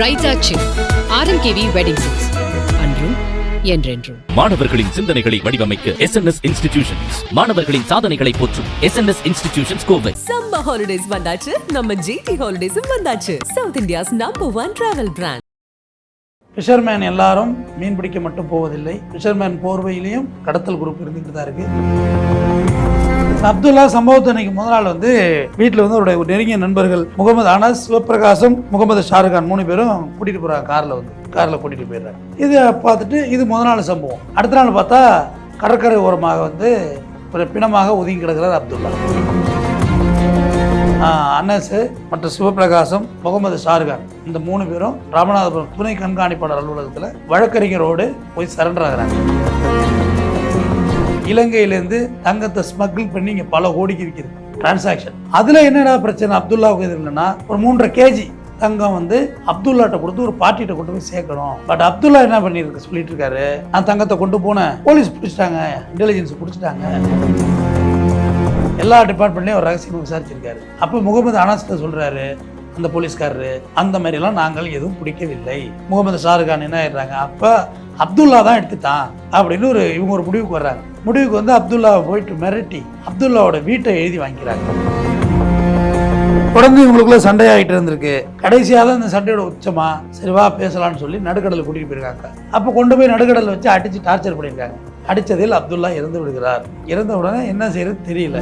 பிரைட்டா சில் RMKV wedding silks அன்றும் என்றென்றும். மாணவர்களின் சிந்தனைகளை வடிவமைக்க எஸ் என் எஸ் இன்ஸ்டிடியூஷன்ஸ் மாணவர்களின் சாதனைகளை போற்றும் S N S institutions Kovai. Summer holidays வந்தாச்சு நம்ம ஜிடி ஹாலிடேஸும் வந்தாச்சு. South India's number one travel brand fisherman எல்லாரும் மீன் பிடிக்க மட்டும் போவதில்லை. ஃபிஷர்மேன் போர்வையிலையும் கடத்தல் குரூப் இருந்துகிட்டு தான் இருக்கு. அப்துல்லா சம்பவத்தன்னைக்கு முதல் நாள் வந்து வீட்டில் வந்து அவருடைய நெருங்கிய நண்பர்கள் முகமது அனஸ் சிவபிரகாசம் முகமது ஷாருக்கான் மூணு பேரும் கூட்டிகிட்டு போகிறாங்க காரில் வந்து. காரில் கூட்டிகிட்டு போயிடுறாங்க. இதை பார்த்துட்டு இது முதல் நாள் சம்பவம். அடுத்த நாள் பார்த்தா கடற்கரை ஓரமாக வந்து ஒரு பிணமாக ஒதுங்கி கிடக்கிறார் அப்துல்லா. அன்னஸ் மற்றும் சிவபிரகாசம் முகமது ஷாருகான் இந்த மூணு பேரும் ராமநாதபுரம் துணை கண்காணிப்பாளர் அலுவலகத்தில் வழக்கறிஞரோடு போய் சரண்டர் ஆகிறாங்க. இலங்கையிலேருந்து தங்கத்தை ஸ்மக்கிள் பண்ணி இங்கே பல கோடிக்கு விற்கிது. டிரான்சாக்ஷன் அதில் என்னடா பிரச்சனை? அப்துல்லாவுக்கு இது இல்லைன்னா ஒரு மூன்றரை கேஜி தங்கம் வந்து அப்துல்லாட்ட கொடுத்து ஒரு பார்ட்டிகிட்ட கொண்டு போய் சேர்க்கணும். பட் அப்துல்லா என்ன பண்ணியிருக்கு? சொல்லிட்டு இருக்காரு. நான் தங்கத்தை கொண்டு போனேன். போலீஸ் பிடிச்சிட்டாங்க. இன்டெலிஜென்ஸ் பிடிச்சிட்டாங்க. எல்லா டிபார்ட்மெண்ட்லேயும் ஒரு ரகசியம் விசாரிச்சிருக்காரு. அப்போ முகமது அனாஸ்கிட்ட சொல்கிறாரு அந்த போலீஸ்காரரு அந்த மாதிரிலாம் நாங்கள் எதுவும் பிடிக்கவில்லை. முகமது ஷாருக்கான் என்ன ஆயிடுறாங்க? அப்போ அப்துல்லா தான் எடுத்துட்டான் அப்படின்னு ஒரு இவங்க ஒரு முடிவுக்கு வர்றாங்க. முடிவுக்கு வந்து அப்துல்லாவை போயிட்டு மிரட்டி அப்துல்லாவோட வீட்டை எழுதி வாங்கிக்கிறாங்க தொடர்ந்து இவங்களுக்குள்ள சண்டையாகிட்டு இருந்திருக்கு. கடைசியாக தான் இந்த சண்டையோட உச்சமா சரிவா பேசலாம்னு சொல்லி நடுக்கடலை கூட்டிகிட்டு போயிருக்காங்க. அப்போ கொண்டு போய் நடுக்கடலை வச்சு அடித்து டார்ச்சர் பண்ணியிருக்காங்க. அடித்ததில் அப்துல்லா இறந்து விடுகிறார். இறந்த உடனே என்ன செய்யறது தெரியல.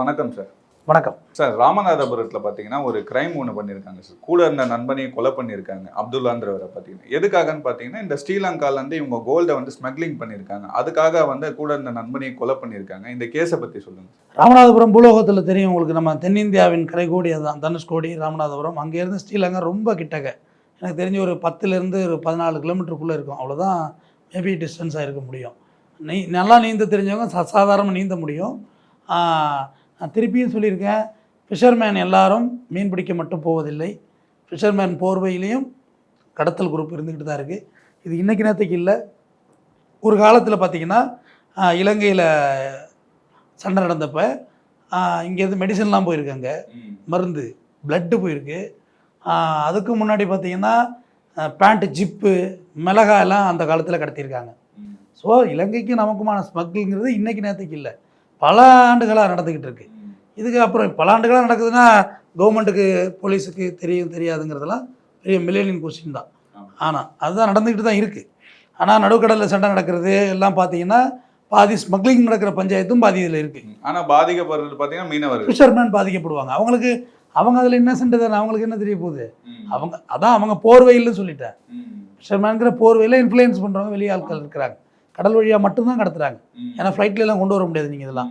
வணக்கம் சார். வணக்கம். சார் ராமநாதபுரத்தில் பார்த்தீங்கன்னா ஒரு கிரைம் ஒன்று பண்ணியிருக்காங்க சார். கூட இருந்த நண்பனையும் கொலை பண்ணியிருக்காங்க அப்துல்லான்றவரை பார்த்தீங்கன்னா எதுக்காகன்னு பார்த்தீங்கன்னா இந்த ஸ்ரீலங்காலேருந்து இவங்க கோல்டை வந்து ஸ்மக்லிங் பண்ணியிருக்காங்க அதுக்காக வந்து கூட இருந்த நண்பனையும் கொலை பண்ணியிருக்காங்க இந்த கேஸை பற்றி சொல்லுங்க ராமநாதபுரம் பூலோகத்தில் தெரியும் உங்களுக்கு நம்ம தென்னிந்தியாவின் கரைகோடி அதுதான் தனுஷ்கோடி ராமநாதபுரம். அங்கேருந்து ஸ்ரீலங்கா ரொம்ப கிட்டக்க. எனக்கு தெரிஞ்சு ஒரு பத்துலேருந்து ஒரு பதினாலு கிலோமீட்டருக்குள்ளே இருக்கும். அவ்வளோதான் மேபி டிஸ்டன்ஸாக இருக்க முடியும். நீ நல்லா நீந்த தெரிஞ்சவங்க சாதாரணமாக நீந்த முடியும். நான் திருப்பியும் சொல்லியிருக்கேன் ஃபிஷர்மேன் எல்லாரும் மீன் பிடிக்க மட்டும் போவதில்லை. ஃபிஷர்மேன் போர்வையிலையும் கடத்தல் குரூப் இருந்துக்கிட்டு தான் இருக்குது இது இன்றைக்கி நேரத்துக்கு இல்லை. ஒரு காலத்தில் பார்த்திங்கன்னா இலங்கையில் சண்டை நடந்தப்ப இங்கேருந்து மெடிசன்லாம் போயிருக்காங்க. மருந்து பிளட்டு போயிருக்கு. அதுக்கு முன்னாடி பார்த்தீங்கன்னா பேண்ட்டு ஜிப்பு மிளகாய் எல்லாம் அந்த காலத்தில் கடத்தியிருக்காங்க. ஸோ இலங்கைக்கு நமக்குமான ஸ்மக்கிள்ங்கிறது இன்றைக்கி நேரத்துக்கு இல்லை. பல ஆண்டுகளாக நடந்துக்கிட்டு இருக்கு இதுக்கு அப்புறம் பல ஆண்டுகளாக நடக்குதுன்னா கவர்மெண்ட்டுக்கு போலீஸுக்கு தெரியும் தெரியாதுங்கிறதெல்லாம் பெரிய மில்லியனின் கொஸ்டின் தான். ஆனால் அதுதான் நடந்துக்கிட்டு தான் இருக்குது ஆனால் நடுக்கடலில் சண்டை நடக்கிறது எல்லாம் பார்த்தீங்கன்னா பாதி ஸ்மக்லிங் நடக்கிற பஞ்சாயத்தும் பாதி இதில் இருக்குது ஆனால் பாதிக்கப்படுறது பார்த்தீங்கன்னா மீனவர்கள். ஃபிஷர்மேன் பாதிக்கப்படுவாங்க. அவங்களுக்கு அவங்க அதில் இன்னசென்ட் தானே? அவங்களுக்கு என்ன தெரிய போகுது? அவங்க அதான் அவங்க போர்வையில்னு சொல்லிட்டேன். ஃபிஷர்மேன்கிற போர்வையில் இன்ஃப்ளூயன்ஸ் பண்ணுறவங்க வெளியே ஆட்கள் இருக்கிறாங்க. கடல் வழியாக மட்டும்தான் கடத்துறாங்க. ஏன்னா ஃப்ளைட்ல எல்லாம் கொண்டு வர முடியாது நீங்கள் இதெல்லாம்.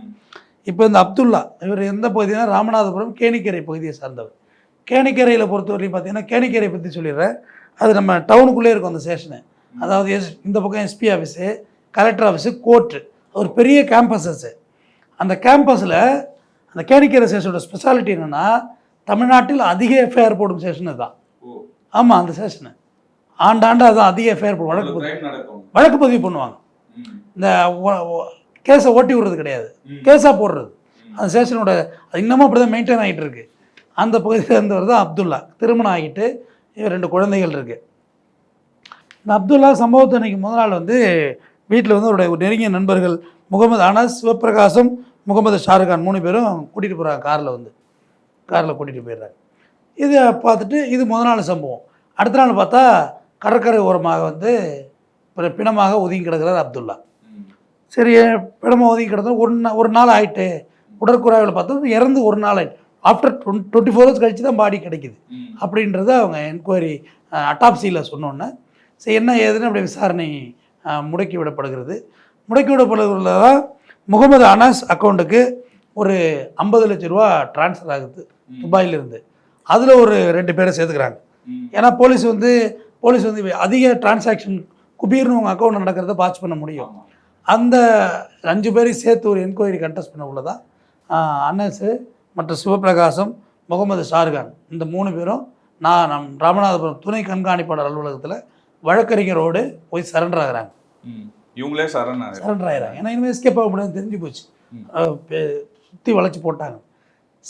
இப்போ இந்த அப்துல்லா இவர் எந்த பகுதினா ராமநாதபுரம் கேணிக்கரை பகுதியை சார்ந்தவர். கேணிக்கரையில் பொறுத்தவரையும் பார்த்தீங்கன்னா கேணிக்கரை பற்றி சொல்லிடுறேன். அது நம்ம டவுனுக்குள்ளே இருக்கும் அந்த ஸ்டேஷனு அதாவது எஸ் இந்த பக்கம் SP office collector office court ஒரு பெரிய கேம்பஸஸ்ஸு அந்த கேம்பஸில் அந்த கேணிக்கரை ஸ்டேஷனோட ஸ்பெஷாலிட்டி என்னென்னா தமிழ்நாட்டில் அதிக எஃப்ஐஆர் போடும் ஸ்டேஷன் தான். ஆமாம் அந்த ஸ்டேஷனு ஆண்டாண்டு அதான் அதிக எஃப்ஐஆர் போடும். வழக்கு பதிவு வழக்கு பதிவு பண்ணுவாங்க. இந்த கேஸை ஓட்டி விடுறது கிடையாது. கேஸாக போடுறது. அந்த ஸ்டேஷனோட அது இன்னமும் அப்படி தான் மெயின்டைன் ஆகிட்டு இருக்கு அந்த பகுதியில் இருந்தவர் தான் அப்துல்லா. திருமணம் ஆகிட்டு இவர் ரெண்டு குழந்தைகள் இருக்கு. இந்த அப்துல்லா சம்பவத்தை அன்னைக்கு முதல் நாள் வந்து வீட்டில் வந்து அவருடைய நெருங்கிய நண்பர்கள் முகமது அனஸ் சிவபிரகாசம் முகமது ஷாருக்கான் மூணு பேரும் கூட்டிகிட்டு போகிறாங்க காரில் வந்து. காரில் கூட்டிகிட்டு போயிடுறாங்க. இதை பார்த்துட்டு இது முதல் நாள் சம்பவம். அடுத்த நாள் பார்த்தா கடற்கரை ஓரமாக வந்து பிற- பிணமாக ஒதுங்கி கிடக்கிறார் அப்துல்லா. சரி பிணமாக ஒதுங்கி கிடந்தா ஒரு நா- ஒரு நாள் ஆயிட்டு உடற்குறாவில் பார்த்தா இறந்து ஒரு நாள் ஆயிட்டு. ஆஃப்டர் டுவெண்ட்டி ஃபோர் ஹவர்ஸ் கழிச்சு தான் பாடி கிடைக்குது. அப்படின்றத அவங்க என்கொயரி அட்டாப்சியில் சொன்னோன்னே. சரி என்ன ஏதுன்னு அப்படி விசாரணை முடக்கி விடப்படுகிறது. முடக்கி விடப்படுகிறதுல தான் முகமது அனாஸ் அக்கௌண்ட்டுக்கு ஒரு ஐம்பது லட்ச ரூபா ட்ரான்ஸ்ஃபர் ஆகுது துபாயிலிருந்து. அதில் ஒரு ரெண்டு பேரை சேர்த்துக்கிறாங்க. ஏன்னா போலீஸ் வந்து போலீஸ் வந்து அதிக டிரான்சாக்ஷன் குபீர்னு உங்கள் அக்கௌண்ட் நடக்கிறத வாட்ச் பண்ண முடியும். அந்த அஞ்சு பேரையும் சேர்த்து ஒரு என்கொயரி கண்டஸ்ட் பண்ண உள்ளதான் அன்னஸு மற்றும் சிவபிரகாசம் முகமது ஷாருகான் இந்த மூணு பேரும் நான் நம் ராமநாதபுரம் துணை கண்காணிப்பாளர் அலுவலகத்தில் வழக்கறிஞரோடு போய் சரண்டர் ஆகுறாங்க. இவங்களே சரணாங்க சரண்டர் ஆகிறாங்க ஏன்னா இனிமேல் எஸ்கேப் ஆக முடியாது தெரிஞ்சு போச்சு. சுற்றி வளைச்சி போட்டாங்க.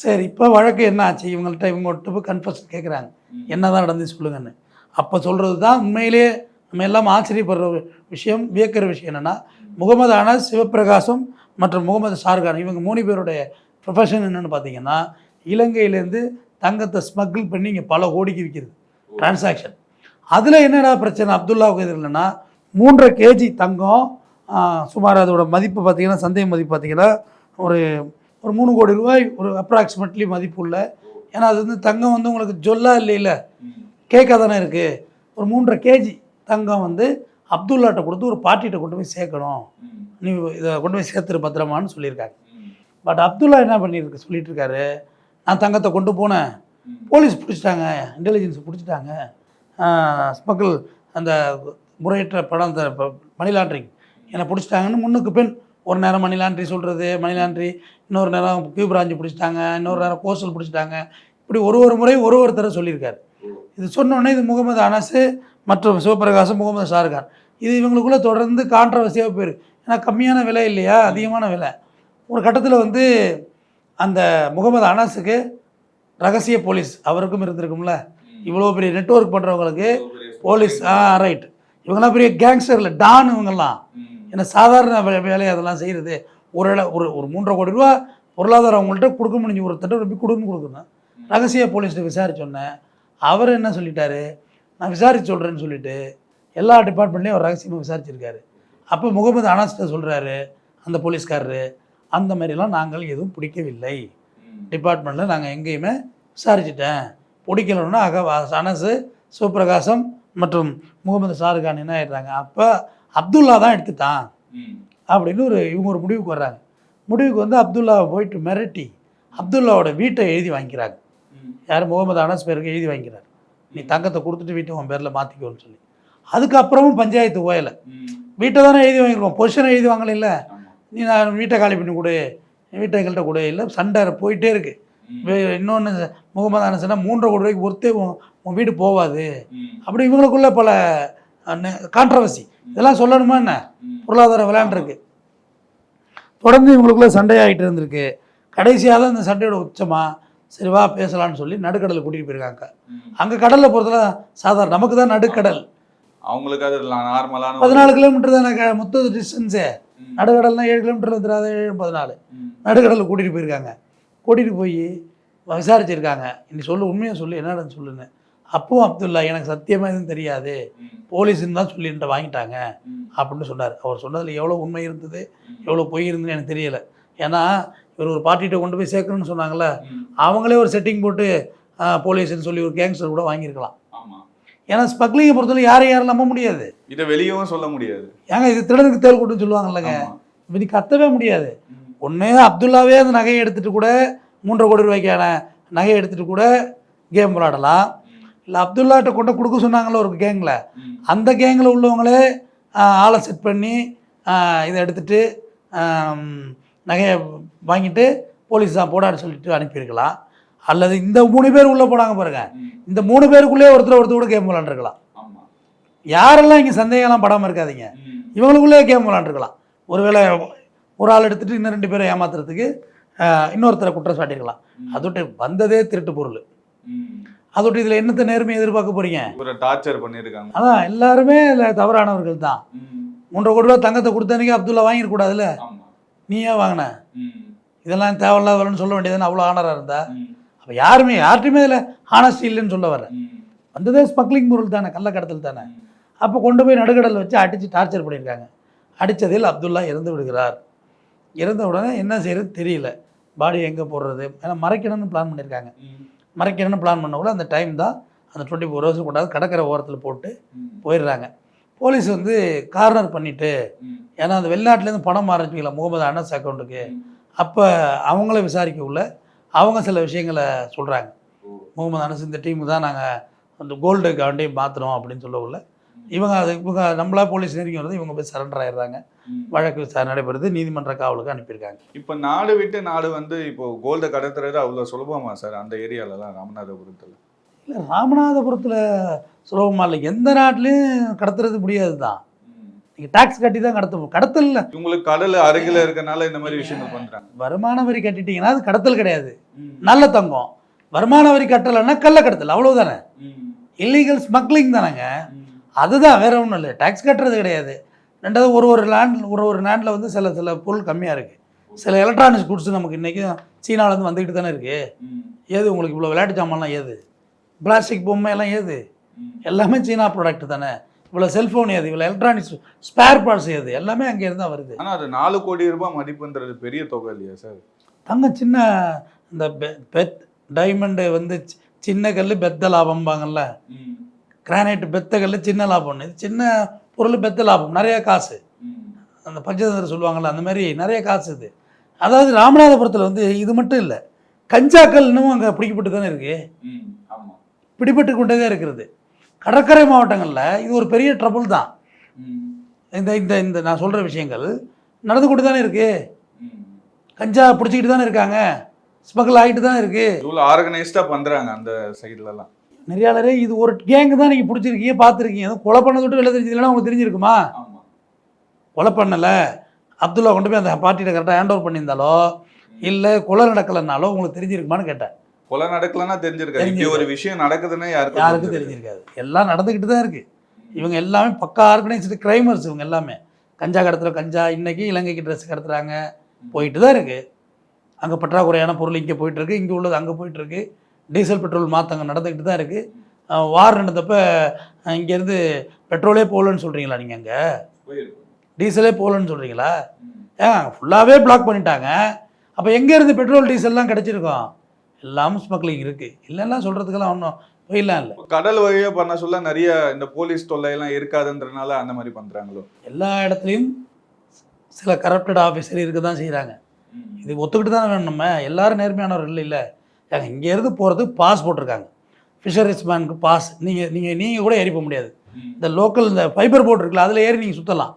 சரி இப்போ வழக்கு என்ன ஆச்சு? இவங்கள்ட்ட இவங்கள்ட்ட போய் கன்ஃபர்ஷன் கேட்குறாங்க என்ன தான் நடந்து சொல்லுங்கன்னு. அப்போ சொல்கிறது தான் உண்மையிலேயே நம்ம எல்லாம் ஆச்சரியப்படுற விஷயம் வியக்கிற விஷயம் என்னென்னா முகமது அனஸ் சிவப்பிரகாசம் மற்றும் முகமது ஷாருக்கான் இவங்க மூணு பேருடைய ப்ரொஃபஷன் என்னென்னு பார்த்தீங்கன்னா இலங்கையிலேருந்து தங்கத்தை ஸ்மக்கிள் பண்ணி இங்கே பல கோடிக்கு விற்கிறது டிரான்சாக்ஷன் அதில் என்னடா பிரச்சனை? அப்துல்லாவுக்கு இது இல்லைன்னா மூன்றரை கேஜி தங்கம் சுமார் அதோட மதிப்பு பார்த்தீங்கன்னா சந்தை மதிப்பு பார்த்தீங்கன்னா ஒரு ஒரு மூணு கோடி ரூபாய் ஒரு அப்ராக்சிமேட்லி மதிப்பு உள்ள. ஏன்னா அது வந்து தங்கம் வந்து உங்களுக்கு ஜொல்லா இல்லைல்ல கேக்காக தானே இருக்குது ஒரு மூன்றரை கேஜி. தங்கம் வந்து அப்துல்லாட்ட கொடுத்து ஒரு பார்ட்டிகிட்ட கொண்டு போய் சேர்க்கணும். நீ இதை கொண்டு போய் சேர்த்துரு பத்திரமான்னு சொல்லியிருக்காங்க. பட் அப்துல்லா என்ன பண்ணியிருக்கு சொல்லிட்டு இருக்காரு நான் தங்கத்தை கொண்டு போனேன். போலீஸ் பிடிச்சிட்டாங்க இன்டெலிஜென்ஸ் பிடிச்சிட்டாங்க. ஸ்மக்கிள் அந்த முறையற்ற படம் அந்த மணி லாண்ட்ரிங் என்னை பிடிச்சிட்டாங்கன்னு முன்னுக்கு பின் ஒரு நேரம் மணி லாண்ட்ரி சொல்கிறது மணி லாண்ட்ரி இன்னொரு நேரம் கியூ பிராஞ்சு பிடிச்சிட்டாங்க இன்னொரு நேரம் கோஸ்டல் பிடிச்சிட்டாங்க. இப்படி ஒரு ஒரு முறை ஒரு ஒருத்தரை சொல்லியிருக்காரு. இது சொன்னோடனே இது முகமது அனசு மற்றும் சிவபிரகாசம் முகமது ஷாருக்கான். இது இவங்களுக்குள்ளே தொடர்ந்து கான்ட்ரவர்சியாக போயிருக்கு ஏன்னா கம்மியான விலை இல்லையா? அதிகமான விலை. ஒரு கட்டத்தில் வந்து அந்த முகமது அனாஸுக்கு ரகசிய போலீஸ் அவருக்கும் இருந்திருக்கும்ல? இவ்வளோ பெரிய நெட்வொர்க் பண்ணுறவங்களுக்கு போலீஸ் ஆ ரைட் இவங்கெல்லாம் பெரிய கேங்ஸ்டரில் டான் இவங்கெல்லாம். ஏன்னா சாதாரண வேலையை அதெல்லாம் செய்கிறது ஒரு ஒரு ஒரு மூன்றரை கோடி ரூபா பொருளாதாரம் அவங்கள்ட்ட கொடுக்க முடிஞ்சு ஒருத்தட்ட ரொம்ப கொடுன்னு கொடுக்கணும். ரகசிய போலீஸ்ட்டு விசாரிச்சோன்னே அவர் என்ன சொல்லிட்டாரு? நான் விசாரிச்சு சொல்கிறேன்னு சொல்லிட்டு எல்லா டிபார்ட்மெண்ட்லேயும் அவர் ரகசியமாக விசாரிச்சிருக்காரு. அப்போ முகமது அனாஸ்ட சொல்கிறாரு அந்த போலீஸ்காரரு அந்த மாதிரிலாம் நாங்கள் எதுவும் பிடிக்கவில்லை. டிபார்ட்மெண்ட்டில் நாங்கள் எங்கேயுமே விசாரிச்சிட்டேன். பிடிக்கலன்னா அக அனசு சிவபிரகாசம் மற்றும் முகமது ஷாருக்கான் என்ன ஆயிடுறாங்க? அப்போ அப்துல்லா தான் எடுத்துட்டான். அப்படின்னு ஒரு இவங்க ஒரு முடிவுக்கு வர்றாங்க. முடிவுக்கு வந்து அப்துல்லாவை போயிட்டு மிரட்டி அப்துல்லாவோட வீட்டை எழுதி வாங்கிக்கிறாங்க. யார்? முகமது அனஸ் பேருக்கு எழுதி வாங்கிக்கிறார். நீ தங்கத்தை கொடுத்துட்டு வீட்டை உன் பேரில் மாற்றிக்கோன்னு சொல்லி. அதுக்கப்புறமும் பஞ்சாயத்து ஓயலை. வீட்டை தானே எழுதி வாங்கிருக்கோம் பொசிஷனை எழுதி வாங்கல நீ நான் வீட்டை காலி பண்ணி கொடு. வீட்டை எங்கள்கிட்ட கொடு. இல்லை சண்டை போயிட்டே இருக்கு. இன்னொன்று முகமது அனசனா மூன்றரை கோடி ரூபாய்க்கு ஒருத்தே உன் வீடு போவாது. அப்படி இவங்களுக்குள்ள பல கான்ட்ரவர்சி இதெல்லாம் சொல்லணுமா என்ன? பொருளாதார விளையாண்டுருக்கு. தொடர்ந்து இவங்களுக்குள்ள சண்டையாகிட்டு இருந்திருக்கு. கடைசியாக தான் இந்த சண்டையோட உச்சமா சரி வா பேசலாம்னு சொல்லி நடுக்கடலை கூட்டிகிட்டு போயிருக்காங்க. அங்கே கடலில் போகிறதுல சாதாரண நமக்கு தான் நடுக்கடல். அவங்களுக்கு அது நார்மலான பதினாலு கிலோமீட்டர் தானே மொத்த டிஸ்டன்ஸு நடுக்கடல்னா ஏழு கிலோமீட்டர் வந்துடாத ஏழு பதினாலு. நடுக்கடலில் கூட்டிகிட்டு போயிருக்காங்க. கூட்டிகிட்டு போய் விசாரிச்சிருக்காங்க. நீ சொல்லு உண்மையை சொல்லு என்னடா சொல்லுன்னு. அப்பவும் அப்துல்லா எனக்கு சத்தியமாக எதுவும் தெரியாது. போலீஸ்ன்னு தான் சொல்லி என்கிட்ட வாங்கிட்டாங்க. அப்படின்னு சொன்னார். அவர் சொன்னதில் எவ்வளோ உண்மை இருந்தது எவ்வளோ பொய் இருந்ததுன்னு எனக்கு தெரியல. ஏன்னா இவர் ஒரு பார்ட்டிகிட்ட கொண்டு போய் சேர்க்கணும்னு சொன்னாங்கல்ல அவங்களே ஒரு செட்டிங் போட்டு போலீஸ்னு சொல்லி ஒரு கேங்ஸ்டர் கூட வாங்கியிருக்கலாம். ஏன்னா ஸ்மக்லிங்கை பொறுத்தவரை யாரையும் யாரும் நம்ப முடியாது. இதை வெளியவும் சொல்ல முடியாது. ஏங்க இது திருடனுக்கு தேல் கூட்டுன்னு சொல்லுவாங்கல்லங்க. ஆமா. இப்ப நீ கத்தவே முடியாது. ஒன்று அப்துல்லாவே அந்த நகையை எடுத்துகிட்டு கூட மூன்றரை கோடி ரூபாய்க்கான நகையை எடுத்துகிட்டு கூட கேம் விளாடலாம். இல்லை அப்துல்லாட்ட கொண்டு கொடுக்க சொன்னாங்களோ ஒரு கேங்கில் அந்த கேங்கில் உள்ளவங்களே ஆளை செட் பண்ணி இதை எடுத்துட்டு ஆம், நகையை வாங்கிட்டு போலீஸ் தான் போடான்னு சொல்லிட்டு அனுப்பியிருக்கலாம். அல்லது இந்த மூணு பேர் உள்ளே போனாங்க பாருங்க. இந்த மூணு பேருக்குள்ளே ஒருத்தர் ஒருத்தர் கூட கேம் விளாண்டுருக்கலாம் யாரெல்லாம் இங்கே சந்தேகம்லாம் படாமல் இருக்காதீங்க. இவங்களுக்குள்ளே கேம் விளாண்டுருக்கலாம் ஒருவேளை ஒரு ஆள் எடுத்துட்டு இன்னும் ரெண்டு பேரை ஏமாத்துறதுக்கு இன்னொருத்தரை குற்றம் சாட்டிருக்கலாம் அதோட்டு வந்ததே திருட்டு பொருள். அதோட்டு இதில் என்னத்த நேர்மை எதிர்பார்க்க போறீங்க? இவரை டார்ச்சர் பண்ணியிருக்காங்க. அதான் எல்லாருமே இதில் தவறானவர்கள் தான். மூன்றரை கோடி ரூபா தங்கத்தை கொடுத்தனைக்கு அப்துல்லா வாங்கிடக்கூடாதுல்ல நீ ஏன் வாங்கின இதெல்லாம் தேவையில்லாத வரணும்னு சொல்ல வேண்டியதுன்னு அவ்வளோ ஆனராக இருந்தா? அப்போ யாருமே யார்ட்டையுமே இதில் ஹானஸ்டி இல்லைன்னு சொல்ல வரேன் வந்ததே ஸ்மக்லிங் பொருள் தானே கள்ளக்கடத்தல் தானே. அப்போ கொண்டு போய் நடுக்கடலில் வச்சு அடித்து டார்ச்சர் பண்ணியிருக்காங்க. அடித்ததில் அப்துல்லா இறந்து விடுகிறார். இறந்த உடனே என்ன செய்யறது தெரியல. பாடி எங்கே போடுறது? ஏன்னா மறைக்கணும்னு பிளான் பண்ணியிருக்காங்க. மறைக்கணும்னு பிளான் பண்ண கூட அந்த டைம் தான் அந்த டுவெண்ட்டி ஃபோர் ஹவர்ஸ் கொண்டாந்து கடற்கரை ஓரத்தில் போட்டு போயிடுறாங்க. போலீஸ் வந்து கார்னர் பண்ணிட்டு ஏன்னா அந்த வெளிநாட்டிலேருந்து பணம் மாறிச்சிக்கல முகமது அனஸ் அக்கௌண்ட்டுக்கு அப்போ அவங்கள விசாரிக்க உள்ள அவங்க சில விஷயங்களை சொல்கிறாங்க முகமது அனஸ் இந்த டீம் தான் நாங்கள் அந்த கோல்டு காண்டி மாற்றுறோம் அப்படின்னு சொல்ல உள்ள இவங்க அது இவங்க நம்மளா போலீஸ் நெருங்கி வருது இவங்க போய் சரண்டர் ஆயிடுறாங்க. வழக்கு விசாரணை நடைபெறுது நீதிமன்ற காவலுக்கு அனுப்பியிருக்காங்க. இப்போ நாடு விட்டு நாடு வந்து இப்போ கோல்டை கடத்துறது அவ்வளோ சுலபமா சார்? அந்த ஏரியாலலாம் ராமநாதபுரத்தில். இல்லை ராமநாதபுரத்தில் சுலபமாக இல்லை. எந்த நாட்டிலையும் கடத்துறது முடியாது தான் நீங்கள் டேக்ஸ் கட்டி தான் கடத்த கடத்தல் இல்லை. இவங்களுக்கு கடல் அருகில இருக்கனால இந்த மாதிரி விஷயங்கள் பண்றாங்க. வருமான வரி கட்டிட்டீங்கன்னா அது கடத்தல் கிடையாது. நல்ல தங்கம். வருமான வரி கட்டலைன்னா கள்ளக்கடத்தல் அவ்வளவுதானே? இல்லீகல் ஸ்மக்லிங் தானேங்க. அதுதான் வேற ஒன்றும் இல்லை. டேக்ஸ் கட்டுறது கிடையாது. ரெண்டாவது ஒரு ஒரு லேண்ட் ஒரு ஒரு லேண்டில் வந்து சில சில பொருள் கம்மியாக இருக்குது சில எலக்ட்ரானிக்ஸ் குட்ஸ் நமக்கு இன்றைக்கும் சீனாவிலேருந்து வந்துக்கிட்டு தானே இருக்குது ஏது உங்களுக்கு இவ்வளோ விளையாட்டு சாமான்லாம் ஏது? பிளாஸ்டிக் பொம்மை எல்லாம் ஏது எல்லாமே சீனா ப்ராடக்ட் தானே? இவ்வளோ செல்ஃபோன் ஏது இவ்வளோ எலக்ட்ரானிக்ஸ் ஸ்பேர் பார்ட்ஸ் ஏது எல்லாமே அங்கேருந்து தான் வருது. ஆனா அது நாலு கோடி ரூபாய் மதிப்புன்றது பெரிய தொகை இல்லையா சார் தங்கம் சின்ன இந்த பெத் டைமண்டு வந்து சின்ன கல் பெத்த லாபம்பாங்கல்ல? கிரானைட் பெத்த கல் சின்ன லாபம்னு இது சின்ன பொருள் பெத்த லாபம். நிறைய காசு. அந்த பஞ்சதந்திரம் சொல்லுவாங்கள்ல அந்த மாதிரி நிறைய காசு இது. அதாவது ராமநாதபுரத்தில் வந்து இது மட்டும் இல்லை கஞ்சாக்கள் இன்னமும் அங்கே பிடிக்கப்பட்டு தானே இருக்குது பிடிபட்டு கொண்டே இருக்கிறது. கடற்கரை மாவட்டங்களில் இது ஒரு பெரிய ட்ரபுள் தான். இந்த இந்த இந்த நான் சொல்கிற விஷயங்கள் நடந்து கொண்டு தானே இருக்குது கஞ்சா பிடிச்சிக்கிட்டு தானே இருக்காங்க. ஸ்மகிள் ஆகிட்டு தானே இருக்குது இவ்வளவு ஆர்கனைஸ்டா பண்றாங்க அந்த சைடுல எல்லாம் நிறையாளரே இது ஒரு கேங்கு தான் நீங்கள் பிடிச்சிருக்கீங்க பார்த்துருக்கீங்க எதுவும் கொலை பண்ண தொட்டு வெளில தெரிஞ்சதுலாம் உங்களுக்கு தெரிஞ்சிருக்குமா? கொலை பண்ணலை. அப்துல்லா கொண்டு போய் அந்த பார்ட்டியில் கரெக்டாக ஹேண்ட் ஓவர் பண்ணியிருந்தாலோ இல்லை கொலை நடக்கலைன்னாலோ உங்களுக்கு தெரிஞ்சிருக்குமான்னு கேட்டேன். கொலை நடக்கலன்னா தெரிஞ்சிருக்காது. ஒரு விஷயம் நடக்குதுன்னு யாருக்கும் யாருக்கும் தெரிஞ்சிருக்காது. எல்லாம் நடந்துக்கிட்டு தான் இருக்குது இவங்க எல்லாமே பக்கா ஆர்கனைஸ்டு கிரைமர்ஸ் இவங்க எல்லாமே. கஞ்சா கடத்துகிற கஞ்சா இன்னைக்கு இலங்கைக்கு ட்ரெஸ் கடத்துறாங்க. போயிட்டு தான் இருக்குது அங்கே பற்றாக்குறையான பொருள் இங்கே போயிட்டுருக்கு. இங்கே உள்ளது அங்கே போயிட்டுருக்கு. டீசல் பெட்ரோல் மாற்றங்க நடந்துக்கிட்டு தான் இருக்குது வார் நடந்தப்ப இங்கேருந்து பெட்ரோலே போகலன்னு சொல்கிறீங்களா நீங்கள் அங்கே? டீசலே போகலன்னு சொல்கிறீங்களா ஏன் ஃபுல்லாகவே பிளாக் பண்ணிட்டாங்க. அப்போ எங்கேருந்து பெட்ரோல் டீசல்லாம் கிடச்சிருக்கோம்? எல்லாமும் ஸ்மக்லிங் இருக்குது இல்லைன்னா சொல்கிறதுக்கெல்லாம் ஒன்றும் போயிடலாம் இல்லை. கடல் வழியா பண்ண சொல்ல நிறைய இந்த போலீஸ் தொல்லை எல்லாம் இருக்காதுன்றனால அந்த மாதிரி பண்றாங்களோ? எல்லா இடத்துலையும் சில கரப்டட் ஆஃபீஸர் இருக்க தான் செய்கிறாங்க இது ஒத்துக்கிட்டு தானே வேணும் நம்ம? எல்லாரும் நேர்மையானவர் இல்லை இல்லை. ஏங்க இங்கேருந்து போகிறது பாஸ் போட்டிருக்காங்க. ஃபிஷரிஸ் மேனுக்கு பாஸ். நீங்கள் நீங்கள் நீங்கள் கூட ஏறி போக முடியாது. இந்த லோக்கல் இந்த ஃபைபர் போட் இருக்குல்ல அதில் ஏறி நீங்கள் சுற்றலாம்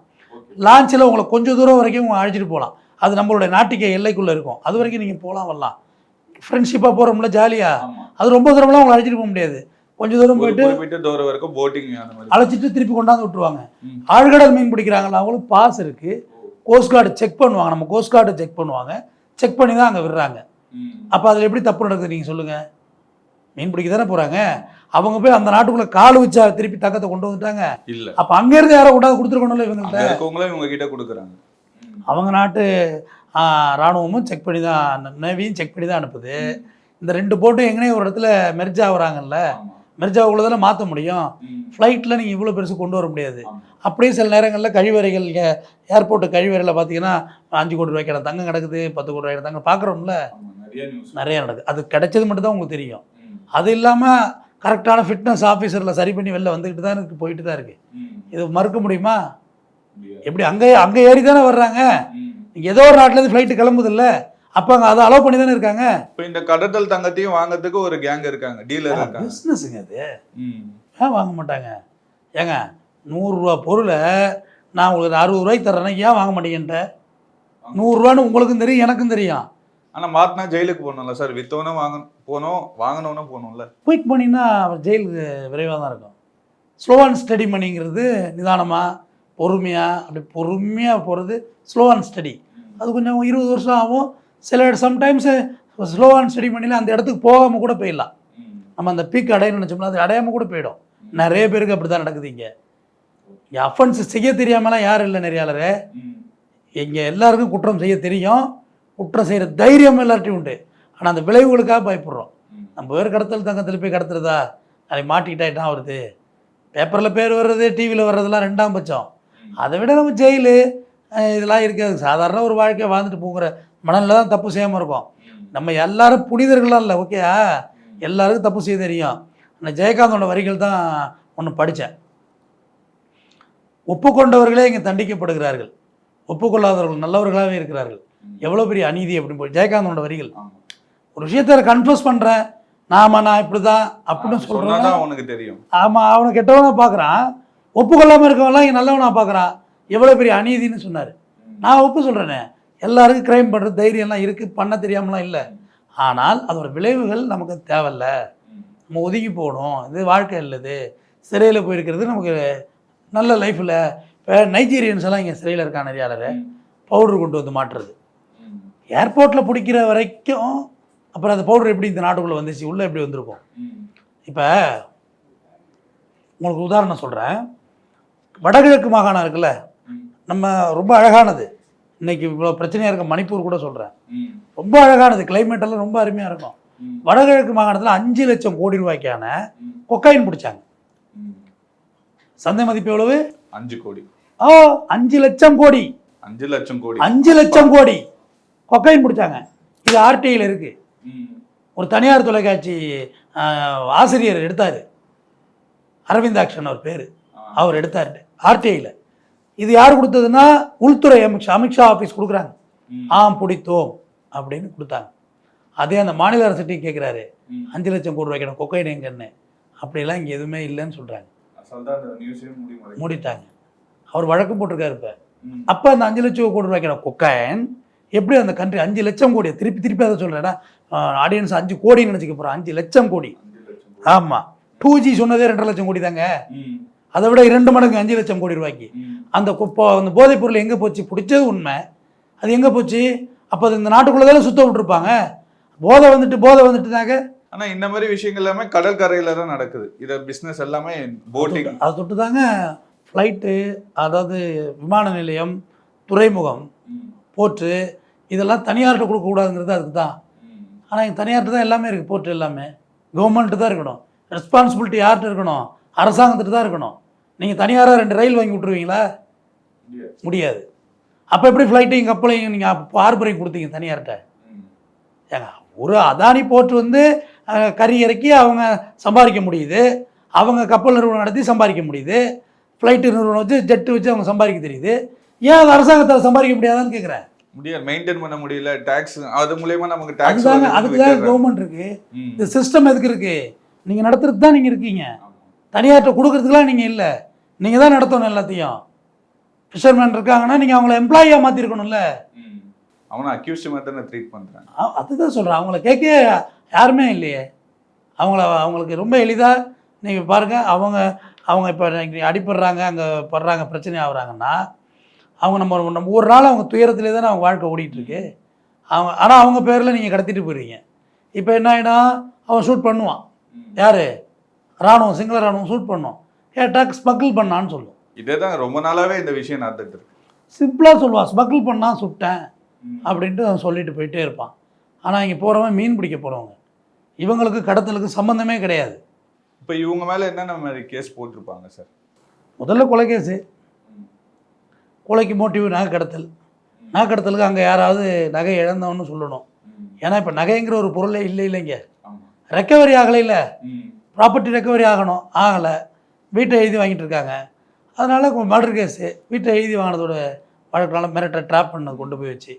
லான்ச்சில் உங்களை கொஞ்சம் தூரம் வரைக்கும் அழைச்சிட்டு போகலாம் அது நம்மளுடைய நாட்டுக்கு எல்லைக்குள்ளே இருக்கும். அது வரைக்கும் நீங்கள் போகலாம் வரலாம். ஃப்ரெண்ட்ஷிப்பாக போகிறோம்ல ஜாலியாக அது ரொம்ப தூரம்லாம் உங்களை அழைச்சிட்டு போக முடியாது. கொஞ்சம் தூரம் போயிட்டு போட்டிங் அழைச்சிட்டு திருப்பி கொண்டாந்து விட்டுருவாங்க. ஆழ்கடல் மீன் பிடிக்கிறாங்களா அவங்களுக்கு பாஸ் இருக்குது கோஸ்ட் கார்டு செக் பண்ணுவாங்க. நம்ம கோஸ்ட் கார்டு செக் பண்ணுவாங்க. செக் பண்ணி தான் அங்கே விடுறாங்க. அப்போ அதில் எப்படி தப்பு நடக்குது நீங்கள் சொல்லுங்கள் மீன் பிடிக்க தானே போகிறாங்க அவங்க போய் அந்த நாட்டுக்குள்ளே கால் வச்சா திருப்பி தக்கத்தை கொண்டு வந்துட்டாங்க. இல்ல. அப்போ அங்கேருந்து யாரோ கொண்டாந்து கொடுத்துருக்கணும்ல இவங்கள்ட்ட? இவங்க கிட்ட கொடுக்குறாங்க. அவங்க நாட்டு ராணுவமும் செக் பண்ணி தான் நேவியும் செக் பண்ணி தான் அனுப்புது. இந்த ரெண்டு போட்டும் எங்கனே ஒரு இடத்துல மெர்ஜ் ஆகுறாங்கல்ல. மெர்ஜ் ஆகக்குள்ள தானே மாற்ற முடியும். ஃப்ளைட்டில் நீங்கள் இவ்வளோ பெருசு கொண்டு வர முடியாது. அப்படியே சில நேரங்களில் கழிவறைகள் ஏர்போர்ட்டு கழிவறையில் பார்த்தீங்கன்னா அஞ்சு கோடி ரூபாய்க்கான தங்கம் கிடக்குது பத்து கோடி ரூபாய்க்கு தங்கம் பார்க்குறோம்ல நிறைய நடக்குது. அது கிடைச்சது மட்டும் தான் உங்களுக்கு தெரியும். அது இல்லாமல் கரெக்டான ஃபிட்னஸ் ஆஃபீஸரில் சரி பண்ணி வெளில வந்துக்கிட்டு தான் இருக்கு போயிட்டு தான் இருக்குது இது மறுக்க முடியுமா? எப்படி அங்கே அங்கே ஏறி தானே வர்றாங்க ஏதோ ஒரு நாட்டிலேருந்து ஃப்ளைட்டு கிளம்புதில்ல? அப்போ அங்கே அதை அலோவ் பண்ணி தானே இருக்காங்க? இப்போ இந்த கடத்தல் தங்கத்தையும் வாங்குறதுக்கு ஒரு கேங் இருக்காங்க டீலர் இருக்காங்க. பிஸ்னஸுங்க அது. ஏன் வாங்க மாட்டாங்க? ஏங்க நூறுரூவா பொருளை நான் உங்களுக்கு அறுபது ரூபாய்க்கு தர்றேன்னா ஏன் வாங்க மாட்டேங்கன்ட்ட நூறுரூவான்னு உங்களுக்கும் தெரியும் எனக்கும் தெரியும். ஆனா மாட்டினா ஜெயிலுக்கு போகணும்ல சார் வித்தவனும் வாங்க போனோம் வாங்கினவனும் போகணும்ல. குயிக் பண்ணினா ஜெயிலுக்கு விரைவாக தான் இருக்கும் ஸ்லோ அண்ட் ஸ்டடி மணிங்கிறது நிதானமாக பொறுமையாக அப்படி பொறுமையாக போகிறது ஸ்லோ அண்ட் ஸ்டடி அது கொஞ்சம் இருபது வருஷம் ஆகும். சில சம்டைம்ஸு ஸ்லோ அண்ட் ஸ்டடி பண்ணியில் அந்த இடத்துக்கு போகாமல் கூட போயிடலாம். நம்ம அந்த பீக் அடைய நினச்சோம்னா அது அடையாமல் கூட போயிடும். நிறைய பேருக்கு அப்படி தான் நடக்குது இங்கே. இங்கே அஃபென்ஸ் செய்ய தெரியாமலாம் யாரும் இல்லை நிறையாளரே இங்கே எல்லாருக்கும் குற்றம் செய்ய தெரியும். குற்றம் செய்கிற தைரியம் எல்லார்ட்டையும் உண்டு. ஆனால் அந்த விளைவுகளுக்காக பயப்படுறோம். நம்ம பேர் கடத்தல் தங்கத்தில் போய் கடத்துறதா? அதை மாட்டிக்கிட்டா வருது பேப்பரில் பேர் வர்றது டிவியில் வர்றதெல்லாம் ரெண்டாம் பட்சம். அதை விட நம்ம ஜெயிலு இதெல்லாம் இருக்காது. சாதாரண ஒரு வாழ்க்கையை வாழ்ந்துட்டு போகிற மனநில தான் தப்பு செய்யாமல் இருக்கோம். நம்ம எல்லாரும் புனிதர்களாம் இல்லை ஓகேயா எல்லாருக்கும் தப்பு செய்ய தெரியும். அந்த ஜெயகாந்தோட வரிகள் தான் ஒன்று படித்தேன் ஒப்புக்கொண்டவர்களே இங்கே தண்டிக்கப்படுகிறார்கள். ஒப்புக்கொள்ளாதவர்கள் நல்லவர்களாகவே இருக்கிறார்கள். எவ்வளோ பெரிய அநீதி அப்படின்னு போய் ஜெயகாந்தனோட வரிகள். ஒரு விஷயத்த கன்ஃபர்ஸ் பண்ணுறேன் நாம நான் இப்படி தான் அப்படின்னு சொல்கிறேன் உனக்கு தெரியும். ஆமாம் அவனை கெட்டவனா பார்க்குறான். ஒப்புக்கொள்ளாமல் இருக்கவன்லாம் இங்கே நல்லவனா பார்க்குறான் எவ்வளோ பெரிய அநீதின்னு சொன்னார். நான் ஒப்பு சொல்கிறேனே எல்லாருக்கும் க்ரைம் பண்ணுற தைரியம்லாம் இருக்குது பண்ண தெரியாமலாம் இல்லை. ஆனால் அதோட விளைவுகள் நமக்கு தேவையில்ல. நம்ம ஒதுங்கி போகணும். இது வாழ்க்கை இல்லது சிறையில் போயிருக்கிறது நமக்கு நல்ல லைஃப்பில் இப்போ நைஜீரியன்ஸ் எல்லாம் இங்கே சிறையில் இருக்கான் நிறையாளர் பவுடர் கொண்டு வந்து மாட்டுறது. ஏர்போர்ட்டில் பிடிக்கிற வரைக்கும் அப்புறம் அந்த பவுடர் எப்படி இந்த நாட்டுக்குள்ளே வந்துச்சு உள்ளே எப்படி வந்திருக்கும்? இப்போ உங்களுக்கு உதாரணம் சொல்கிறேன் வடகிழக்கு மாகாணம் இருக்குல்ல? நம்ம ரொம்ப அழகானது. இன்னைக்கு இவ்வளோ பிரச்சனையாக இருக்க மணிப்பூர் கூட சொல்கிறேன் ரொம்ப அழகானது. climate எல்லாம் ரொம்ப அருமையாக இருக்கும். வடகிழக்கு மாகாணத்தில் அஞ்சு லட்சம் கோடி ரூபாய்க்கான கொக்கைன் பிடிச்சாங்க. சந்தை மதிப்பு எவ்வளவு? அஞ்சு கோடி. ஆ அஞ்சு லட்சம் கோடி. அஞ்சு லட்சம் கோடி. அஞ்சு லட்சம் கோடி. கொக்கைன் பிடிச்சாங்க. இது ஆர்டிஐயில் இருக்கு. ஒரு தனியார் தொலைக்காட்சி ஆசிரியர் எடுத்தார். அரவிந்தாக்ஷன் அவர் பேர். அவர் எடுத்தார் ஆர்டிஐயில் இது யார் கொடுத்ததுன்னா உள்துறை அமித்ஷா அமித்ஷா ஆஃபீஸ் கொடுக்குறாங்க. ஆம் பிடித்தோம் அப்படின்னு கொடுத்தாங்க. அதே அந்த மாநில அரசுட்டையும் கேட்குறாரு அஞ்சு லட்சம் கோடி ரூபாய்க்கான கொக்கைன் எங்கன்னு. அப்படிலாம் இங்கே எதுவுமே இல்லைன்னு சொல்கிறாங்க மூடிட்டாங்க. அவர் வழக்கு போட்டிருக்காரு இப்போ. அப்போ அந்த அஞ்சு லட்சம் கோடி ரூபாய்க்கான கொக்கைன்? எப்படி அந்த கண்ட்ரி அஞ்சு லட்சம் கோடி திருப்பி திருப்பி அதை சொல்கிறேன்னா ஆடியன்ஸ் அஞ்சு கோடின்னு நினச்சிக்க போகிறோம் அஞ்சு லட்சம் கோடி. ஆமாம் டூ ஜி சொன்னதே ரெண்டரை லட்சம் கோடி தாங்க. அதை விட இரண்டு மடங்கு அஞ்சு லட்சம் கோடி ரூபாய்க்கு. அந்த குப்போ அந்த போதைப் பொருள் எங்கே போச்சு? பிடிச்சது உண்மை. அது எங்கே போச்சு? அப்போ அது இந்த நாட்டுக்குள்ளே தானே சுத்த விட்டுருப்பாங்க. போதை வந்துட்டு போதை வந்துட்டுனாக்க ஆனா இந்த மாதிரி விஷயங்கள் எல்லாமே கடற்கரையில தான் நடக்குது. இத பிசினஸ் எல்லாமே போட்டிங் அதை தொட்டு தாங்க ஃப்ளைட்டு அதாவது விமான நிலையம் துறைமுகம் போர்ட்டு இதெல்லாம் தனியார்கிட்ட கொடுக்கக்கூடாதுங்கிறது அதுக்கு தான். ஆனால் தனியார்கிட்ட தான் எல்லாமே இருக்குது போர்ட்டு எல்லாமே. கவர்மெண்ட்டு தான் இருக்கணும். ரெஸ்பான்சிபிலிட்டி யார்கிட்ட இருக்கணும்? அரசாங்கத்திட்ட தான் இருக்கணும். நீங்கள் தனியாராக ரெண்டு ரயில் வாங்கி விட்ருவீங்களா முடியாது. அப்போ எப்படி ஃப்ளைட்டையும் கப்பலையும் நீங்கள் பார்பரையும் கொடுத்தீங்க தனியார்கிட்ட? ஏங்க ஒரு அதானி போர்ட் வந்து கறி இறக்கி அவங்க சம்பாதிக்க முடியுது. அவங்க கப்பல் நிறுவனம் நடத்தி சம்பாதிக்க முடியுது. ஃப்ளைட்டு நிறுவனம் வச்சு ஜெட்டு வச்சு அவங்க சம்பாதிக்க தெரியுது. ஏன் அது அரசாங்கத்தால் சம்பாதிக்க முடியாதான்னு கேட்குறேன் முடியாது. மெயின்டைன் பண்ண முடியல. டாக்ஸ் அது மூலயமா நமக்கு டாக்ஸ் அதுக்கு தான் கவர்மெண்ட் இருக்கு. இந்த சிஸ்டம் எதுக்கு இருக்கு? நீங்கள் நடத்துறது தான் நீங்கள் இருக்கீங்க. தனியார்கிட்ட கொடுக்கறதுக்குலாம் நீங்கள் இல்லை. நீங்கள் தான் நடத்தணும் எல்லாத்தையும். ஃபிஷர்மேன் இருக்காங்கன்னா நீங்கள் அவங்கள எம்ப்ளாயியாக மாற்றிருக்கணும்ல அவனை அக்யூஸ்ட் மாதிரி ட்ரீட் பண்றாங்க. அ- அதுதான் சொல்கிறேன் அவங்கள கேட்க யாருமே இல்லையே. அவங்கள அவங்களுக்கு ரொம்ப எளிதாக நீங்கள் பாருங்கள் அவங்க அவங்க இப்போ அடிப்படுறாங்க அங்கே படுறாங்க பிரச்சனை ஆகுறாங்கன்னா அவங்க நம்ம நம்ம ஒரு நாள் அவங்க துயரத்திலே தானே அவங்க வாழ்க்கை ஓடிட்டு இருக்கு அவங்க ஆனால் அவங்க பேரில் நீங்கள் கடத்திட்டு போயிடுவீங்க இப்போ என்ன ஆகிடும் அவன் ஷூட் பண்ணுவான். யார்? ராணுவம் சிங்கள ராணுவம் ஷூட் பண்ணும். கேட்டால் ஸ்மக்கிள் பண்ணான்னு சொல்லும். இதே தான் ரொம்ப நாளாவே இந்த விஷயம் நடந்துட்டு இருக்கு. சிம்பிளாக சொல்லுவான் ஸ்மக்கிள் பண்ணா சுட்டேன் அப்படின்ட்டு அவன் சொல்லிட்டு போயிட்டே இருப்பான். ஆனால் இங்கே போகிறவன் மீன் பிடிக்க போகிறவங்க இவங்களுக்கு கடத்தலுக்கு சம்மந்தமே கிடையாது. இப்போ இவங்க மேல என்னென்ன மாதிரி கேஸ் போட்டிருப்பாங்க சார் முதல்ல கொலை கேஸு கொலைக்கு மோட்டிவ் நகை கடத்தல். நகை கடத்தலுக்கு அங்கே யாராவது நகை இழந்தவன்னு சொல்லணும். ஏன்னா இப்போ நகைங்கிற ஒரு பொருளே இல்லை இல்லைங்க. ரெக்கவரி ஆகலை இல்லை ப்ராப்பர்ட்டி ரெக்கவரி ஆகணும். ஆகலை. வீட்டை எழுதி வாங்கிட்டு இருக்காங்க. அதனால் மர்டர் கேஸு வீட்டை எழுதி வாங்கினதோட வழக்கினால மிரட்டை ட்ராப் பண்ண கொண்டு போய் வச்சு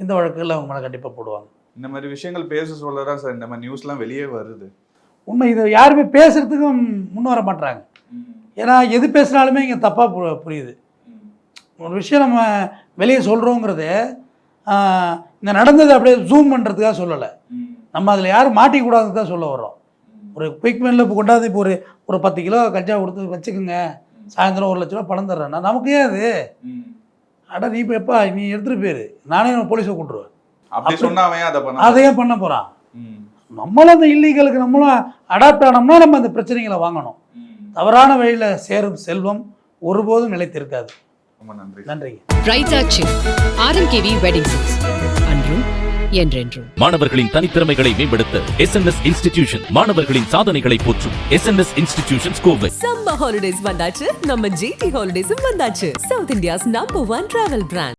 இந்த வழக்குகளில் அவங்க மேலே கண்டிப்பாக போடுவாங்க. இந்த மாதிரி விஷயங்கள் பேச சொல்லதான் சார். இந்த மாதிரி நியூஸ்லாம் வெளியே வருது. உண்மை இதை யாருமே பேசுகிறதுக்கும் முன் வர மாட்றாங்க. ஏன்னா எது பேசினாலுமே இங்கே தப்பாக புரியுது. ஒரு விஷயம் நம்ம வெளியே சொல்கிறோங்கிறது இந்த நடந்தது அப்படியே ஜூம் பண்ணுறதுக்காக சொல்லலை. நம்ம அதில் யாரும் மாட்டிக்கூடாதுன்னு தான் சொல்ல வர்றோம். ஒரு குயிக் மேனில் இப்போ கொண்டாந்து இப்போ ஒரு ஒரு பத்து கிலோ கஞ்சா கொடுத்து வச்சுக்கோங்க. சாயந்தரம் ஒரு லட்ச ரூபா பணம் தர்றேன்னா நமக்கு ஏன் அது அட நீ இப்போ எப்பா? நீ எடுத்துகிட்டு போயிரு. நானே போலீஸை கூட்டுருவேன். அப்படி அதை பண்ண அதையே பண்ண போகிறான். நம்மளும் அந்த இல்லீகலுக்கு நம்மளும் அடாப்ட் ஆனோம்னா நம்ம அந்த பிரச்சனைகளை வாங்கணும். தவறான வழியில் சேரும் செல்வம் ஒருபோதும் நிலைத்திருக்காது. ரொம்ப நன்றி நன்றிங்க. பிரைட்ஸா சில் ஆர்எம்கேவி வெட்டிங் சில்க்ஸ் அன்றும் என்றென்றும். மாணவர்களின் தனித்திறமைகளை மேம்படுத்த எஸ்என்எஸ் இன்ஸ்டிடியூஷன் மாணவர்களின் சாதனைகளை போற்றும் S N S institutions Kovai. Summer holidays வந்தாச்சு. நம்ம ஜிடி ஹாலிடேஸும் வந்தாச்சு. South India's number one travel brand